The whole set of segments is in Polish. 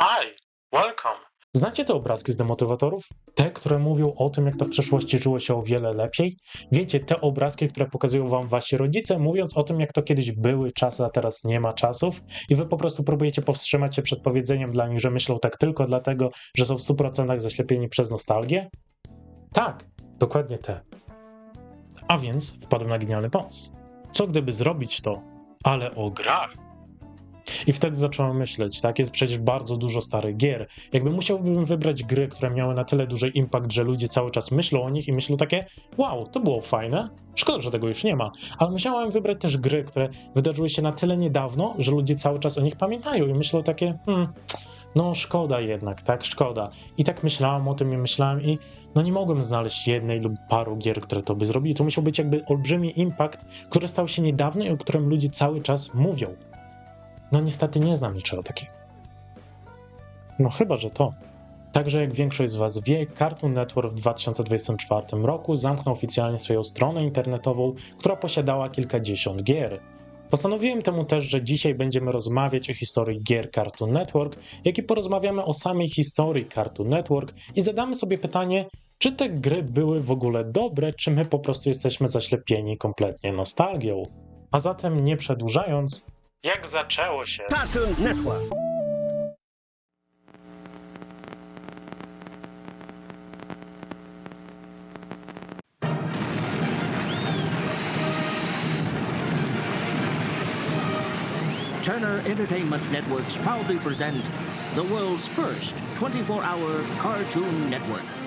Hi, welcome. Znacie te obrazki z demotywatorów? Te, które mówią o tym, jak to w przeszłości żyło się o wiele lepiej? Wiecie, te obrazki, które pokazują wam wasi rodzice, mówiąc o tym, jak to kiedyś były czasy, a teraz nie ma czasów, i wy po prostu próbujecie powstrzymać się przed powiedzeniem dla nich, że myślą tak tylko dlatego, że są w 100% zaślepieni przez nostalgię? Tak, dokładnie te. A więc wpadłem na genialny pomysł. Co gdyby zrobić to, ale o grach? I wtedy zacząłem myśleć, tak, jest przecież bardzo dużo starych gier. Jakby musiałbym wybrać gry, które miały na tyle duży impact, że ludzie cały czas myślą o nich i myślą takie, wow, to było fajne, szkoda, że tego już nie ma. Ale musiałem wybrać też gry, które wydarzyły się na tyle niedawno, że ludzie cały czas o nich pamiętają i myślą takie, hmm, no szkoda jednak, tak, szkoda. I tak myślałem o tym i myślałem i no nie mogłem znaleźć jednej lub paru gier, które to by zrobiły. To musiał być jakby olbrzymi impact, który stał się niedawno i o którym ludzie cały czas mówią. No niestety nie znam niczego takiego. No chyba, że to. Także jak większość z Was wie, Cartoon Network w 2024 roku zamknął oficjalnie swoją stronę internetową, która posiadała kilkadziesiąt gier. Postanowiłem temu też, że dzisiaj będziemy rozmawiać o historii gier Cartoon Network, jak i porozmawiamy o samej historii Cartoon Network i zadamy sobie pytanie, czy te gry były w ogóle dobre, czy my po prostu jesteśmy zaślepieni kompletnie nostalgią. A zatem nie przedłużając, jak zaczęło się? Cartoon Network. Turner Entertainment Networks proudly present the world's first 24-hour cartoon network.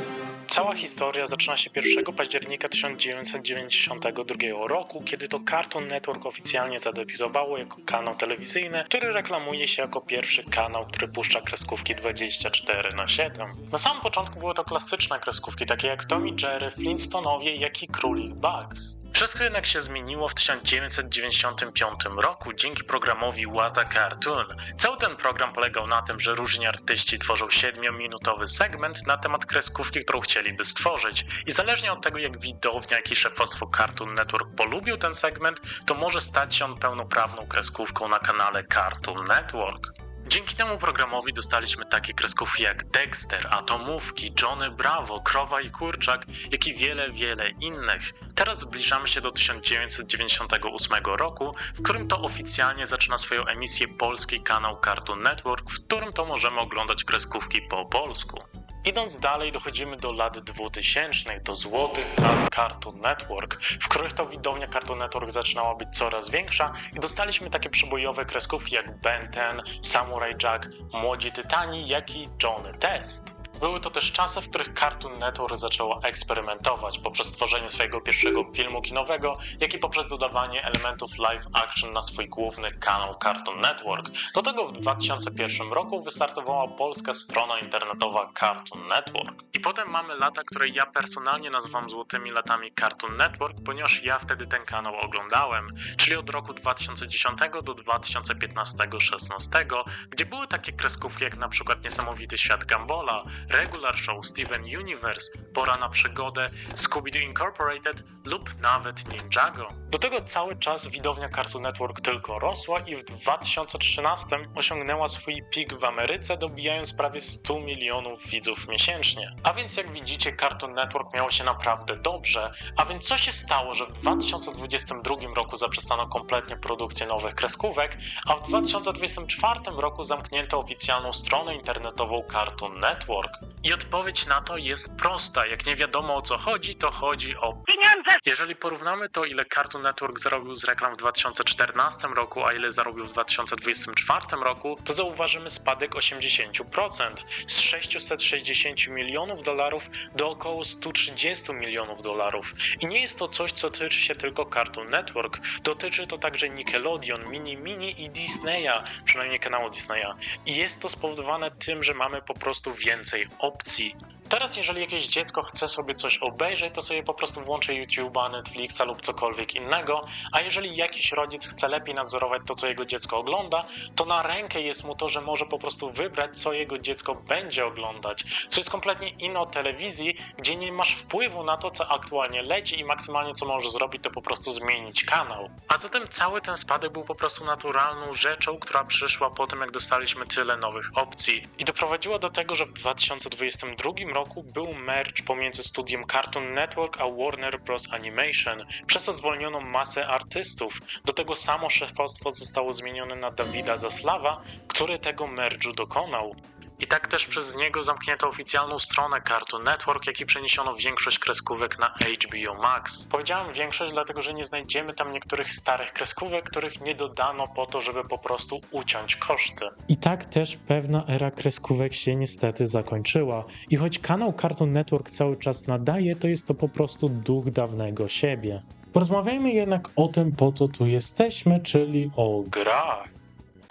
Cała historia zaczyna się 1 października 1992 roku, kiedy to Cartoon Network oficjalnie zadebiutowało jako kanał telewizyjny, który reklamuje się jako pierwszy kanał, który puszcza kreskówki 24 na 7. Na samym początku były to klasyczne kreskówki, takie jak Tommy Jerry, Flintstonowie, jak i Królik Bugs. Wszystko jednak się zmieniło w 1995 roku dzięki programowi What a Cartoon. Cały ten program polegał na tym, że różni artyści tworzą 7-minutowy segment na temat kreskówki, którą chcieliby stworzyć. I zależnie od tego, jak widownia, jak i szefostwo Cartoon Network polubił ten segment, to może stać się on pełnoprawną kreskówką na kanale Cartoon Network. Dzięki temu programowi dostaliśmy takie kreskówki jak Dexter, Atomówki, Johnny Bravo, Krowa i Kurczak, jak i wiele, wiele innych. Teraz zbliżamy się do 1998 roku, w którym to oficjalnie zaczyna swoją emisję polski kanał Cartoon Network, w którym to możemy oglądać kreskówki po polsku. Idąc dalej, dochodzimy do lat 2000, do złotych lat Cartoon Network, w których to widownia Cartoon Network zaczynała być coraz większa i dostaliśmy takie przebojowe kreskówki jak Ben 10, Samurai Jack, Młodzi Tytani, jak i Johnny Test. Były to też czasy, w których Cartoon Network zaczęło eksperymentować poprzez stworzenie swojego pierwszego filmu kinowego, jak i poprzez dodawanie elementów live action na swój główny kanał Cartoon Network. Do tego w 2001 roku wystartowała polska strona internetowa Cartoon Network. I potem mamy lata, które ja personalnie nazywam złotymi latami Cartoon Network, ponieważ ja wtedy ten kanał oglądałem, czyli od roku 2010 do 2015-16, gdzie były takie kreskówki jak na przykład Niesamowity Świat Gambola, Regular Show, Steven Universe, Pora na przygodę, Scooby-Doo Incorporated lub nawet Ninjago. Do tego cały czas widownia Cartoon Network tylko rosła i w 2013 osiągnęła swój pik w Ameryce, dobijając prawie 100 milionów widzów miesięcznie. A więc jak widzicie, Cartoon Network miało się naprawdę dobrze. A więc co się stało, że w 2022 roku zaprzestano kompletnie produkcję nowych kreskówek, a w 2024 roku zamknięto oficjalną stronę internetową Cartoon Network? I odpowiedź na to jest prosta. Jak nie wiadomo o co chodzi, to chodzi o Pieniądze! jeżeli porównamy to, ile Cartoon Network zarobił z reklam w 2014 roku, a ile zarobił w 2024 roku, to zauważymy spadek 80%. Z 660 milionów dolarów do około 130 milionów dolarów. I nie jest to coś, co tyczy się tylko Cartoon Network. Dotyczy to także Nickelodeon, Mini Mini i Disneya, przynajmniej kanału Disneya. I jest to spowodowane tym, że mamy po prostu więcej opcji. Teraz, jeżeli jakieś dziecko chce sobie coś obejrzeć, to sobie po prostu włączy YouTube'a, Netflixa lub cokolwiek innego, a jeżeli jakiś rodzic chce lepiej nadzorować to, co jego dziecko ogląda, to na rękę jest mu to, że może po prostu wybrać, co jego dziecko będzie oglądać, co jest kompletnie inne od telewizji, gdzie nie masz wpływu na to, co aktualnie leci i maksymalnie co możesz zrobić, to po prostu zmienić kanał. A zatem cały ten spadek był po prostu naturalną rzeczą, która przyszła po tym, jak dostaliśmy tyle nowych opcji. I doprowadziła do tego, że w 2022 roku był merge pomiędzy studiem Cartoon Network a Warner Bros. Animation, przez co zwolniono masę artystów. Do tego samo szefostwo zostało zmienione na Dawida Zaslawa, który tego merge'u dokonał. I tak też przez niego zamknięto oficjalną stronę Cartoon Network, jak i przeniesiono większość kreskówek na HBO Max. Powiedziałem większość, dlatego że nie znajdziemy tam niektórych starych kreskówek, których nie dodano po to, żeby po prostu uciąć koszty. I tak też pewna era kreskówek się niestety zakończyła. I choć kanał Cartoon Network cały czas nadaje, to jest to po prostu duch dawnego siebie. Porozmawiajmy jednak o tym, po co tu jesteśmy, czyli o grach.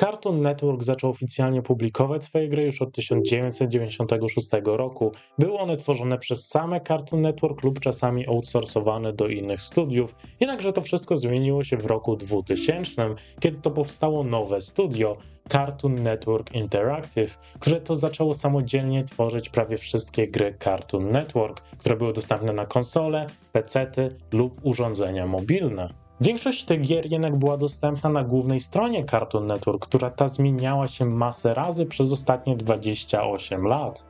Cartoon Network zaczął oficjalnie publikować swoje gry już od 1996 roku. Były one tworzone przez same Cartoon Network lub czasami outsourcowane do innych studiów. Jednakże to wszystko zmieniło się w roku 2000, kiedy to powstało nowe studio. Cartoon Network Interactive, które to zaczęło samodzielnie tworzyć prawie wszystkie gry Cartoon Network, które były dostępne na konsole, PC-ty lub urządzenia mobilne. Większość tych gier jednak była dostępna na głównej stronie Cartoon Network, która ta zmieniała się masę razy przez ostatnie 28 lat.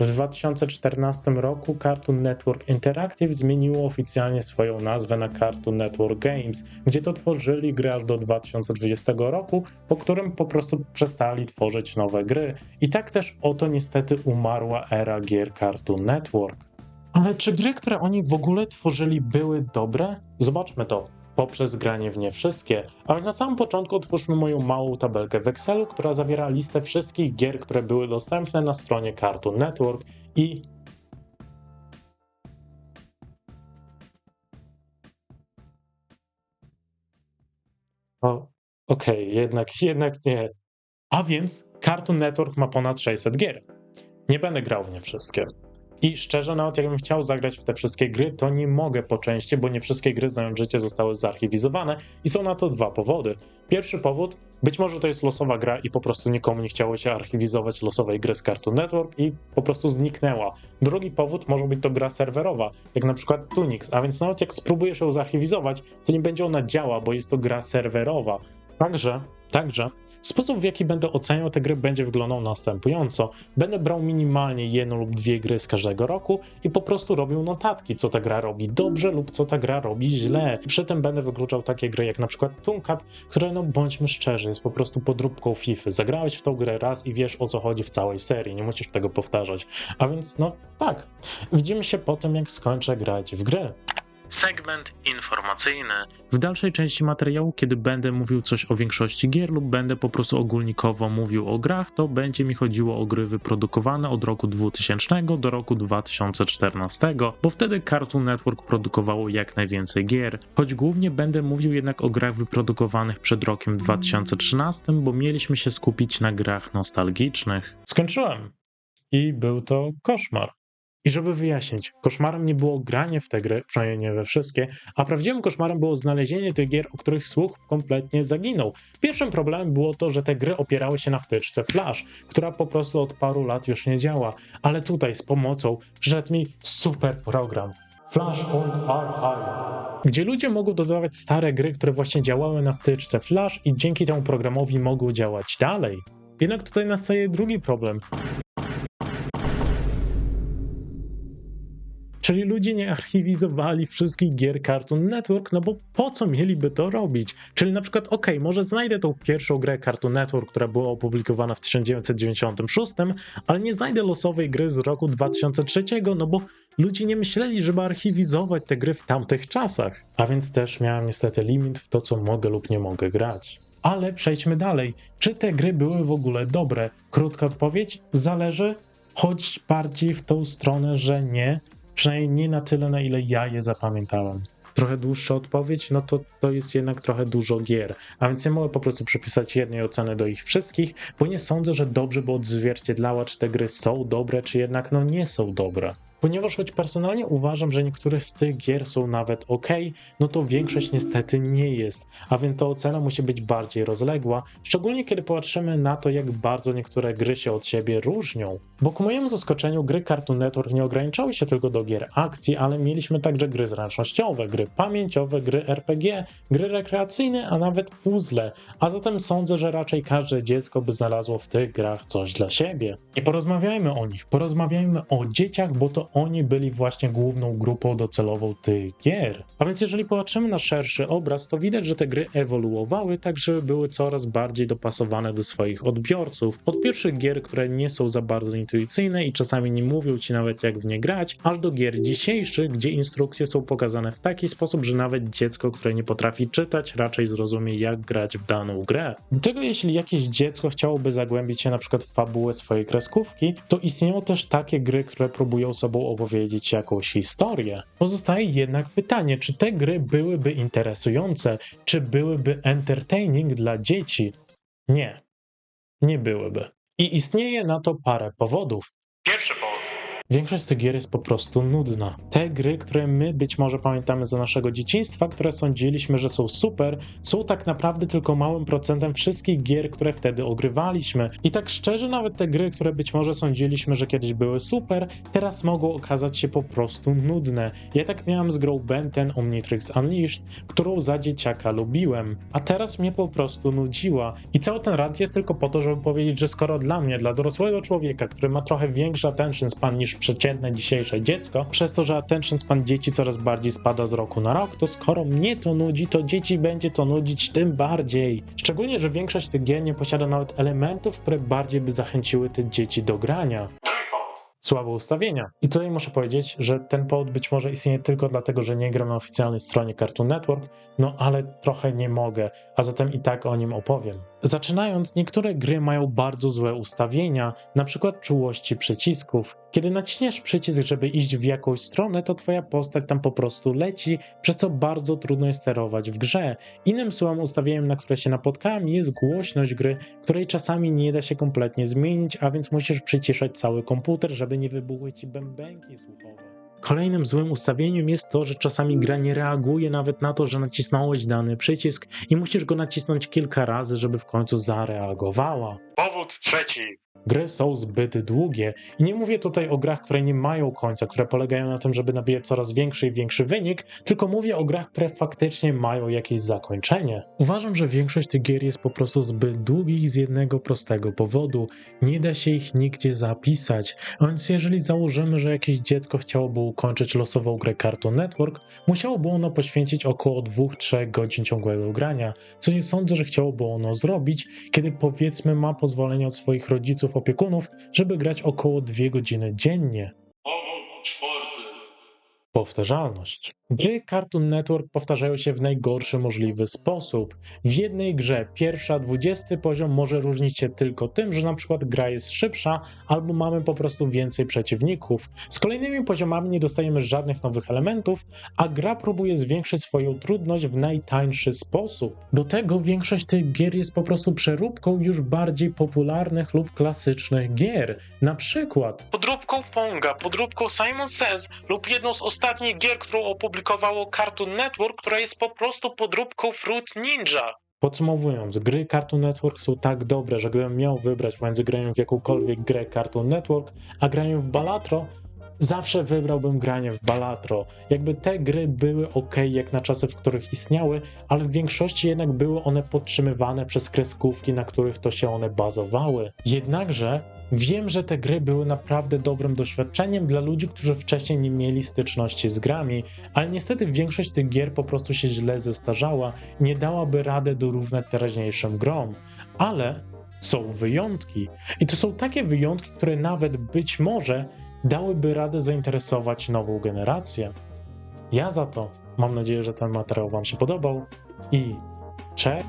W 2014 roku Cartoon Network Interactive zmieniło oficjalnie swoją nazwę na Cartoon Network Games, gdzie to tworzyli gry aż do 2020 roku, po którym po prostu przestali tworzyć nowe gry. I tak też oto niestety umarła era gier Cartoon Network. Ale czy gry, które oni w ogóle tworzyli, były dobre? Zobaczmy to poprzez granie w nie wszystkie. Ale na samym początku otwórzmy moją małą tabelkę w Excelu, która zawiera listę wszystkich gier, które były dostępne na stronie Cartoon Network i O, okej, jednak, jednak nie. A więc Cartoon Network ma ponad 600 gier. Nie będę grał w nie wszystkie. I szczerze, nawet jakbym chciał zagrać w te wszystkie gry, to nie mogę po części, bo nie wszystkie gry znając życie zostały zarchiwizowane i są na to dwa powody. Pierwszy powód, być może to jest losowa gra i po prostu nikomu nie chciało się archiwizować losowej gry z Cartoon Network i po prostu zniknęła. Drugi powód może być to gra serwerowa, jak na przykład Tunix, a więc nawet jak spróbujesz ją zarchiwizować, to nie będzie ona działa, bo jest to gra serwerowa. Także, także Sposób, w jaki będę oceniał te gry, będzie wyglądał następująco. Będę brał minimalnie jedną lub dwie gry z każdego roku i po prostu robił notatki, co ta gra robi dobrze lub co ta gra robi źle. Przy tym będę wykluczał takie gry jak na przykład Tooncap, które, no bądźmy szczerzy, jest po prostu podróbką FIFA. Zagrałeś w tą grę raz i wiesz o co chodzi w całej serii, nie musisz tego powtarzać. A więc, no tak. Widzimy się po tym, jak skończę grać w gry. Segment informacyjny. W dalszej części materiału, kiedy będę mówił coś o większości gier lub będę po prostu ogólnikowo mówił o grach, to będzie mi chodziło o gry wyprodukowane od roku 2000 do roku 2014, bo wtedy Cartoon Network produkowało jak najwięcej gier. Choć głównie będę mówił jednak o grach wyprodukowanych przed rokiem 2013, bo mieliśmy się skupić na grach nostalgicznych. Skończyłem. I był to koszmar. I żeby wyjaśnić, koszmarem nie było granie w te gry, przynajmniej nie we wszystkie, a prawdziwym koszmarem było znalezienie tych gier, o których słuch kompletnie zaginął. Pierwszym problemem było to, że te gry opierały się na wtyczce Flash, która po prostu od paru lat już nie działa, ale tutaj z pomocą przyszedł mi super program. Flashpoint gdzie ludzie mogą dodawać stare gry, które właśnie działały na wtyczce Flash i dzięki temu programowi mogą działać dalej. Jednak tutaj nastaje drugi problem. Czyli ludzie nie archiwizowali wszystkich gier Cartoon Network, no bo po co mieliby to robić? Czyli na przykład, ok, może znajdę tą pierwszą grę Cartoon Network, która była opublikowana w 1996, ale nie znajdę losowej gry z roku 2003, no bo ludzie nie myśleli, żeby archiwizować te gry w tamtych czasach. A więc też miałem niestety limit w to, co mogę lub nie mogę grać. Ale przejdźmy dalej. Czy te gry były w ogóle dobre? Krótka odpowiedź: zależy, choć bardziej w tą stronę, że nie, przynajmniej nie na tyle, na ile ja je zapamiętałem. trochę dłuższa odpowiedź, no to to jest jednak trochę dużo gier. A więc nie mogę po prostu przypisać jednej oceny do ich wszystkich, bo nie sądzę, że dobrze by odzwierciedlała, czy te gry są dobre, czy jednak no nie są dobre. Ponieważ choć personalnie uważam, że niektóre z tych gier są nawet ok, no to większość niestety nie jest, a więc ta ocena musi być bardziej rozległa, szczególnie kiedy patrzymy na to, jak bardzo niektóre gry się od siebie różnią. Bo ku mojemu zaskoczeniu gry Cartoon Network nie ograniczały się tylko do gier akcji, ale mieliśmy także gry zręcznościowe, gry pamięciowe, gry RPG, gry rekreacyjne, a nawet puzzle. A zatem sądzę, że raczej każde dziecko by znalazło w tych grach coś dla siebie. I porozmawiajmy o nich, porozmawiajmy o dzieciach, bo to oni byli właśnie główną grupą docelową tych gier. A więc jeżeli popatrzymy na szerszy obraz, to widać, że te gry ewoluowały tak, żeby były coraz bardziej dopasowane do swoich odbiorców. Od pierwszych gier, które nie są za bardzo intuicyjne i czasami nie mówią ci nawet jak w nie grać, aż do gier dzisiejszych, gdzie instrukcje są pokazane w taki sposób, że nawet dziecko, które nie potrafi czytać, raczej zrozumie jak grać w daną grę. Czego jeśli jakieś dziecko chciałoby zagłębić się na przykład w fabułę swojej kreskówki, to istnieją też takie gry, które próbują sobą opowiedzieć jakąś historię. Pozostaje jednak pytanie, czy te gry byłyby interesujące, czy byłyby entertaining dla dzieci? Nie, nie byłyby. I istnieje na to parę powodów. Pierwszy powód. Większość z tych gier jest po prostu nudna. Te gry, które my być może pamiętamy za naszego dzieciństwa, które sądziliśmy, że są super, są tak naprawdę tylko małym procentem wszystkich gier, które wtedy ogrywaliśmy. I tak szczerze, nawet te gry, które być może sądziliśmy, że kiedyś były super, teraz mogą okazać się po prostu nudne. Ja tak miałem z grą Ben 10 Omnitrix Unleashed, którą za dzieciaka lubiłem, a teraz mnie po prostu nudziła. I cały ten rad jest tylko po to, żeby powiedzieć, że skoro dla mnie, dla dorosłego człowieka, który ma trochę większy attention span niż przeciętne dzisiejsze dziecko, przez to, że attention span dzieci coraz bardziej spada z roku na rok, to skoro mnie to nudzi, to dzieci będzie to nudzić tym bardziej. Szczególnie, że większość tych gier nie posiada nawet elementów, które bardziej by zachęciły te dzieci do grania słabe ustawienia. I tutaj muszę powiedzieć, że ten powód być może istnieje tylko dlatego, że nie gram na oficjalnej stronie Cartoon Network, no ale trochę nie mogę, a zatem i tak o nim opowiem. Zaczynając, niektóre gry mają bardzo złe ustawienia, na przykład czułości przycisków. Kiedy naciśniesz przycisk, żeby iść w jakąś stronę, to twoja postać tam po prostu leci, przez co bardzo trudno jest sterować w grze. Innym słowem ustawieniem, na które się napotkałem, jest głośność gry, której czasami nie da się kompletnie zmienić, a więc musisz przyciszać cały komputer, żeby nie wybuchły ci bębenki słuchowe. Kolejnym złym ustawieniem jest to, że czasami gra nie reaguje nawet na to, że nacisnąłeś dany przycisk i musisz go nacisnąć kilka razy, żeby w końcu zareagowała. Powód trzeci. Gry są zbyt długie i nie mówię tutaj o grach, które nie mają końca, które polegają na tym, żeby nabijać coraz większy i większy wynik, tylko mówię o grach, które faktycznie mają jakieś zakończenie. Uważam, że większość tych gier jest po prostu zbyt długich z jednego prostego powodu. Nie da się ich nigdzie zapisać, a więc jeżeli założymy, że jakieś dziecko chciałoby ukończyć losową grę Cartoon Network, musiałoby ono poświęcić około 2-3 godzin ciągłego grania, co nie sądzę, że chciałoby ono zrobić, kiedy powiedzmy ma pozwolenie od swoich rodziców, opiekunów, żeby grać około 2 godziny dziennie. Powtarzalność. Gry Cartoon Network powtarzają się w najgorszy możliwy sposób. W jednej grze pierwsza, dwudziesty poziom może różnić się tylko tym, że na przykład gra jest szybsza albo mamy po prostu więcej przeciwników. Z kolejnymi poziomami nie dostajemy żadnych nowych elementów, a gra próbuje zwiększyć swoją trudność w najtańszy sposób. Do tego większość tych gier jest po prostu przeróbką już bardziej popularnych lub klasycznych gier. Na przykład podróbką Ponga, podróbką Simon Says lub jedną z ostatnich gier, którą opublikowało Cartoon Network, która jest po prostu podróbką Fruit Ninja. Podsumowując, gry Cartoon Network są tak dobre, że gdybym miał wybrać między graniem w jakąkolwiek grę Cartoon Network, a graniem w Balatro, zawsze wybrałbym granie w Balatro. Jakby te gry były ok jak na czasy, w których istniały, ale w większości jednak były one podtrzymywane przez kreskówki, na których to się one bazowały. Jednakże Wiem, że te gry były naprawdę dobrym doświadczeniem dla ludzi, którzy wcześniej nie mieli styczności z grami, ale niestety większość tych gier po prostu się źle zestarzała i nie dałaby radę dorównać teraźniejszym grom. Ale są wyjątki. I to są takie wyjątki, które nawet być może dałyby radę zainteresować nową generację. Ja za to mam nadzieję, że ten materiał Wam się podobał i cześć!